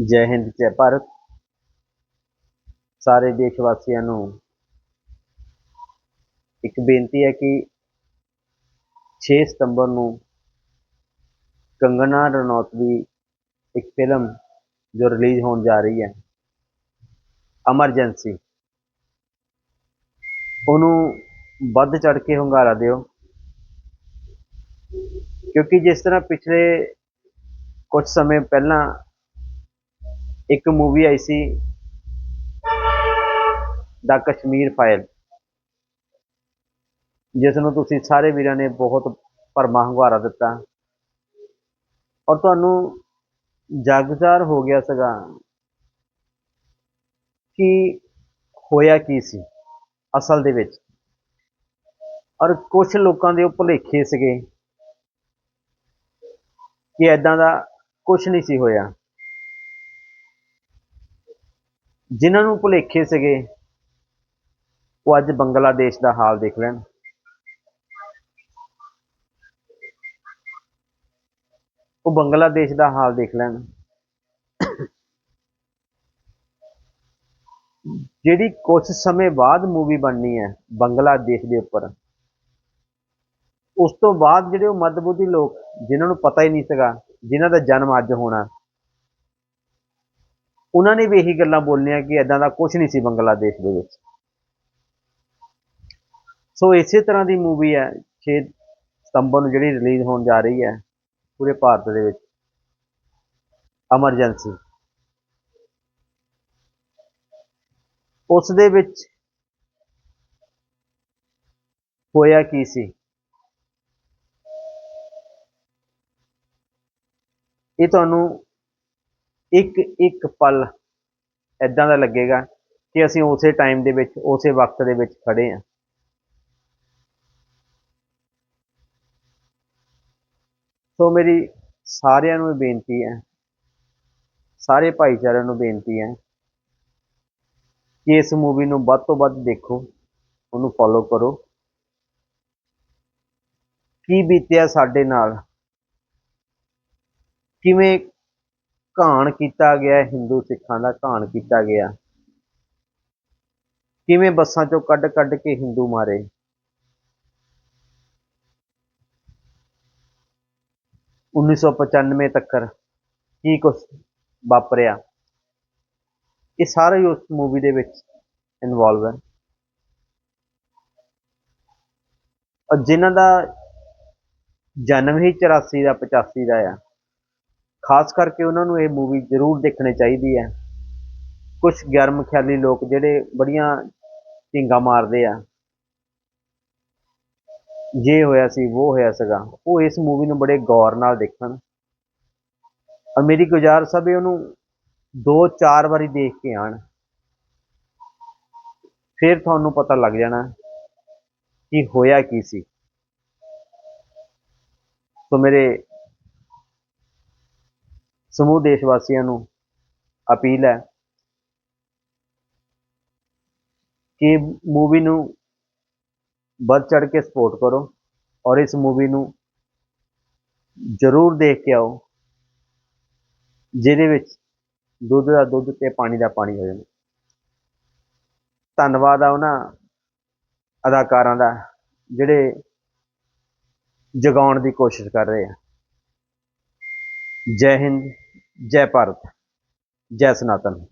ਜੈ ਹਿੰਦ, ਜੈ ਭਾਰਤ। ਸਾਰੇ ਦੇਸ਼ ਵਾਸੀਆਂ ਨੂੰ ਇੱਕ ਬੇਨਤੀ ਹੈ ਕਿ 6 ਸਤੰਬਰ ਨੂੰ ਕੰਗਨਾ ਰਣੌਤ ਦੀ ਇੱਕ ਫਿਲਮ ਜੋ ਰਿਲੀਜ਼ ਹੋਣ ਜਾ ਰਹੀ ਹੈ, ਐਮਰਜੈਂਸੀ, ਉਹਨੂੰ ਵੱਧ ਚੜ ਕੇ ਹੁੰਗਾਰਾ ਦਿਓ। ਕਿਉਂਕਿ ਜਿਸ ਤਰ੍ਹਾਂ ਪਿਛਲੇ ਕੁਝ ਸਮੇਂ ਪਹਿਲਾਂ ਇੱਕ ਮੂਵੀ ਆਈ ਸੀ ਦਾ ਕਸ਼ਮੀਰ ਫਾਈਲ ਜਿਸ ਨੂੰ ਤੁਸੀਂ ਸਾਰੇ ਵੀਰਾਂ ਨੇ ਬਹੁਤ ਭਰਮਾ ਹੁੰਗਾਰਾ ਦਿੱਤਾ। ਔਰ ਤੁਹਾਨੂੰ ਜਾਗਜ਼ਾਰ ਹੋ ਗਿਆ ਸੀਗਾ ਕਿ ਹੋਇਆ ਕੀ ਸੀ ਅਸਲ ਦੇ ਵਿੱਚ। ਔਰ ਕੁਝ ਲੋਕਾਂ ਦੇ ਉਹ ਭੁਲੇਖੇ ਸੀਗੇ ਕਿ ਐਦਾਂ ਦਾ ਕੁਝ ਨਹੀਂ ਸੀ ਹੋਇਆ। ਜਿਨ੍ਹਾਂ ਨੂੰ ਭੁਲੇਖੇ ਸੀਗੇ, ਉਹ ਅੱਜ ਬੰਗਲਾਦੇਸ਼ ਦਾ ਹਾਲ ਦੇਖ ਲੈਣ। ਉਹ ਬੰਗਲਾਦੇਸ਼ ਦਾ ਹਾਲ ਦੇਖ ਲੈਣ। ਜਿਹੜੀ ਕੁਝ ਸਮੇਂ ਬਾਅਦ ਮੂਵੀ ਬਣਨੀ ਹੈ, ਬੰਗਲਾਦੇਸ਼ ਦੇ ਉੱਪਰ, ਉਸ ਤੋਂ ਬਾਅਦ ਜਿਹੜੇ ਉਹ ਮੱਧਬੁੱਧੀ ਲੋਕ, ਜਿਨ੍ਹਾਂ ਨੂੰ ਪਤਾ ਹੀ ਨਹੀਂ ਸੀਗਾ, ਜਿਨ੍ਹਾਂ ਦਾ ਜਨਮ ਅੱਜ ਹੋਣਾ ਉਹਨਾਂ ਨੇ ਵੀ ਇਹੀ ਗੱਲਾਂ ਬੋਲਣੀਆਂ ਕਿ ਐਦਾਂ ਦਾ ਕੁਝ ਨਹੀਂ ਸੀ ਬੰਗਲਾਦੇਸ਼ ਦੇ ਵਿੱਚ। ਸੋ ਇਸੇ ਤਰ੍ਹਾਂ ਦੀ ਮੂਵੀ ਹੈ 6 ਸਤੰਬਰ ਨੂੰ ਜਿਹੜੀ ਰਿਲੀਜ਼ ਹੋਣ ਜਾ ਰਹੀ ਹੈ, ਪੂਰੇ ਭਾਰਤ ਦੇ ਵਿੱਚ। ਐਮਰਜੈਂਸੀ ਉਸ ਦੇ ਵਿੱਚ ਹੋਇਆ ਕੀ ਸੀ? ਇਹ ਤੁਹਾਨੂੰ ਇੱਕ ਇੱਕ ਪਲ ਐਦਾਂ ਦਾ ਲੱਗੇਗਾ ਕਿ ਅਸੀਂ ਉਸੇ ਟਾਈਮ ਦੇ ਵਿੱਚ, ਉਸੇ ਵਕਤ ਦੇ ਵਿੱਚ ਖੜੇ ਹਾਂ। ਸੋ ਮੇਰੀ ਸਾਰਿਆਂ ਨੂੰ ਬੇਨਤੀ ਹੈ, ਸਾਰੇ ਭਾਈਚਾਰਿਆਂ ਨੂੰ ਬੇਨਤੀ ਹੈ ਕਿ ਇਸ ਮੂਵੀ ਨੂੰ ਵੱਧ ਤੋਂ ਵੱਧ ਦੇਖੋ, ਉਹਨੂੰ ਫੋਲੋ ਕਰੋ। ਕੀ ਬੀਤਿਆ ਸਾਡੇ ਨਾਲ? ਕਿਵੇਂ ਘਾਣ ਕੀਤਾ ਗਿਆ, ਹਿੰਦੂ ਸਿੱਖਾਂ ਦਾ ਘਾਣ ਕੀਤਾ ਗਿਆ। ਕਿਵੇਂ ਬੱਸਾਂ ਚੋਂ ਕੱਢ ਕੱਢ ਕੇ ਹਿੰਦੂ ਮਾਰੇ? ਉੱਨੀ ਸੌ ਪਚਾਨਵੇਂ ਤੱਕ ਕੀ ਕੁਝ ਵਾਪਰਿਆ? ਇਹ ਸਾਰਾ ਹੀ ਉਸ ਮੂਵੀ ਦੇ ਵਿੱਚ ਇਨਵੋਲਵ ਹੈ। ਔਰ ਜਿਨ੍ਹਾਂ ਦਾ ਜਨਮ ਹੀ 84 ਦਾ 85 ਦਾ ਆ ਖਾਸ ਕਰਕੇ ਉਹਨਾਂ ਨੂੰ ਇਹ ਮੂਵੀ ਜ਼ਰੂਰ ਦੇਖਣੀ ਚਾਹੀਦੀ ਹੈ। ਕੁਝ ਗਰਮ ਖਿਆਲੀ ਲੋਕ ਜਿਹੜੇ ਬੜੀਆਂ ਢਿੰਗਾ ਮਾਰਦੇ ਆ। ਜੇ ਹੋਇਆ ਸੀ ਉਹ ਹੋਇਆ ਸੀਗਾ। ਉਹ ਇਸ ਮੂਵੀ ਨੂੰ ਬੜੇ ਗੌਰ ਨਾਲ ਦੇਖਣ। ਔਰ ਮੇਰੀ ਗੁਜ਼ਾਰਿਸ਼ ਹੈ ਵੀ ਉਹਨੂੰ ਦੋ ਚਾਰ ਵਾਰੀ ਦੇਖ ਕੇ ਆਣ। ਫਿਰ ਤੁਹਾਨੂੰ ਪਤਾ ਲੱਗ ਜਾਣਾ ਕਿ ਹੋਇਆ ਕੀ ਸੀ। ਸੋ ਮੇਰੇ ਸਮੂਹ ਦੇਸ਼ ਵਾਸੀਆਂ ਨੂੰ ਅਪੀਲ ਹੈ ਕਿ ਮੂਵੀ ਨੂੰ ਵੱਧ ਚੜ ਕੇ ਸਪੋਰਟ ਕਰੋ ਔਰ ਇਸ ਮੂਵੀ ਨੂੰ ਜ਼ਰੂਰ ਦੇਖ ਕੇ ਆਓ, ਜਿਹਦੇ ਵਿੱਚ ਦੁੱਧ ਦਾ ਦੁੱਧ ਤੇ ਪਾਣੀ ਦਾ ਪਾਣੀ ਹੋ ਜਾਵੇ। ਧੰਨਵਾਦ ਆ ਉਹਨਾਂ ਅਦਾਕਾਰਾਂ ਦਾ ਜਿਹੜੇ ਜਗਾਉਣ ਦੀ ਕੋਸ਼ਿਸ਼ ਕਰ ਰਹੇ ਆ। ਜੈ ਹਿੰਦ। ਜੈ ਭਾਰਤ ਜੈ ਸਨਾਤਨ।